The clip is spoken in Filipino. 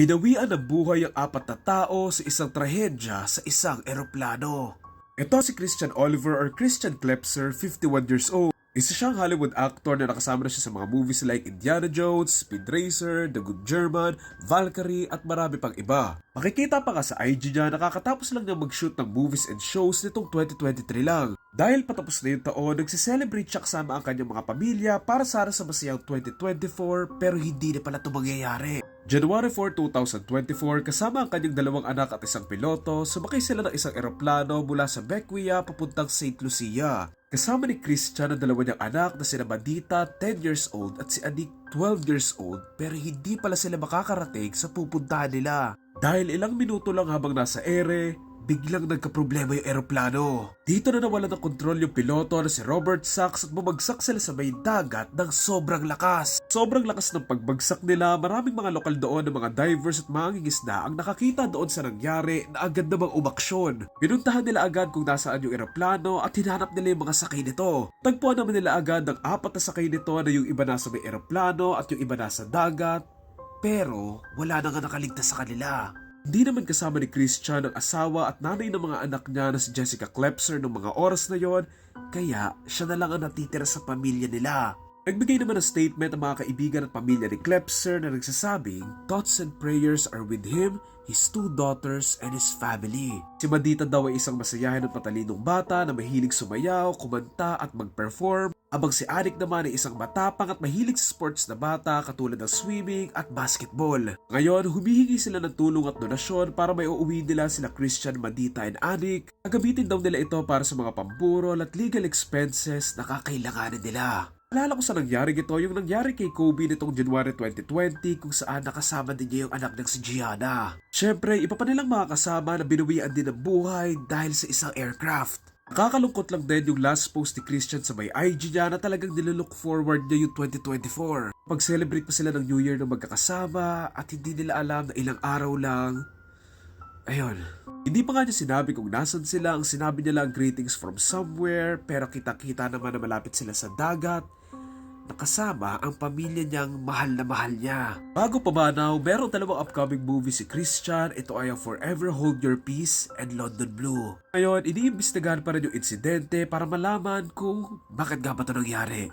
Binawian ng buhay ang apat na tao sa isang trahedya sa isang eroplano. Ito si Christian Oliver or Christian Klepser, 51 years old. Isa siyang Hollywood actor na nakasama na siya sa mga movies like Indiana Jones, Speed Racer, The Good German, Valkyrie at marami pang iba. Makikita pa nga sa IG niya nakakatapos lang niya mag-shoot ng movies and shows nitong 2023 lang. Dahil patapos na yung taon, nagsiselebrate siya kasama ang kanyang mga pamilya para sana sa masayang 2024 pero hindi na pala ito mangyayari. January 4, 2024, kasama ang kanyang dalawang anak at isang piloto, sumakay sila ng isang eroplano mula sa Bequia papuntang St. Lucia. Kasama ni Christian ang dalawa niyang anak na sina Badita, 10 years old at si Adik, 12 years old pero hindi pala sila makakarating sa pupuntahan nila. Dahil ilang minuto lang habang nasa ere, biglang nagkaproblema yung eroplano. Dito na nawala ng kontrol yung piloto na si Robert Sachs at bumagsak sila sa may dagat ng sobrang lakas. Sobrang lakas ng pagbagsak nila, maraming mga lokal doon ng mga divers at mga ngingisda ang nakakita doon sa nangyari na agad namang umaksyon. Pinuntahan nila agad kung nasaan yung eroplano at hinanap nila yung mga sakay nito. Tagpuan naman nila agad ang apat na sakay nito na yung iba nasa may eroplano at yung iba nasa dagat. Pero wala na nga nakaligtas sa kanila. Hindi naman kasama ni Christian ang asawa at nanay ng mga anak niya na si Jessica Klepser noong mga oras na yon, kaya siya na lang ang natitira sa pamilya nila. Nagbigay naman ng statement ang mga kaibigan at pamilya ni Klepser na nagsasabing thoughts and prayers are with him, his two daughters, and his family. Si Madita daw ay isang masayahin at matalinong bata na mahilig sumayaw, kumanta at mag-perform Abang si Anik naman ay isang matapang at mahilig sa sports na bata katulad ng swimming at basketball. Ngayon, humihingi sila ng tulong at donasyon para may uuwi nila sila Christian, Madita and Anik. Gagamitin daw nila ito para sa mga pamburol at legal expenses na kakailanganin nila. Alala ko sa nangyari ito, yung nangyari kay Kobe nitong January 2020 kung saan nakasama din niya yung anak ng si Gianna. Siyempre, iba pa nilang mga kasama na binuwian din ng buhay dahil sa isang aircraft. Nakakalungkot lang din yung last post ni Christian sa may IG niya na talagang nilook forward niya yung 2024. Pag-celebrate pa sila ng New Year na magkakasama at hindi nila alam na ilang araw lang. Ayun. Hindi pa nga niya sinabi kung nasan sila, ang sinabi niya lang greetings from somewhere pero kita-kita naman na malapit sila sa dagat nakasama ang pamilya niyang mahal na mahal niya. Bago pamanaw, meron dalawang upcoming movie si Christian. Ito ay ang Forever Hold Your Peace and London Blue. Ngayon, iniimbestigahan pa rin yung insidente para malaman kung bakit nga ba ito nangyari.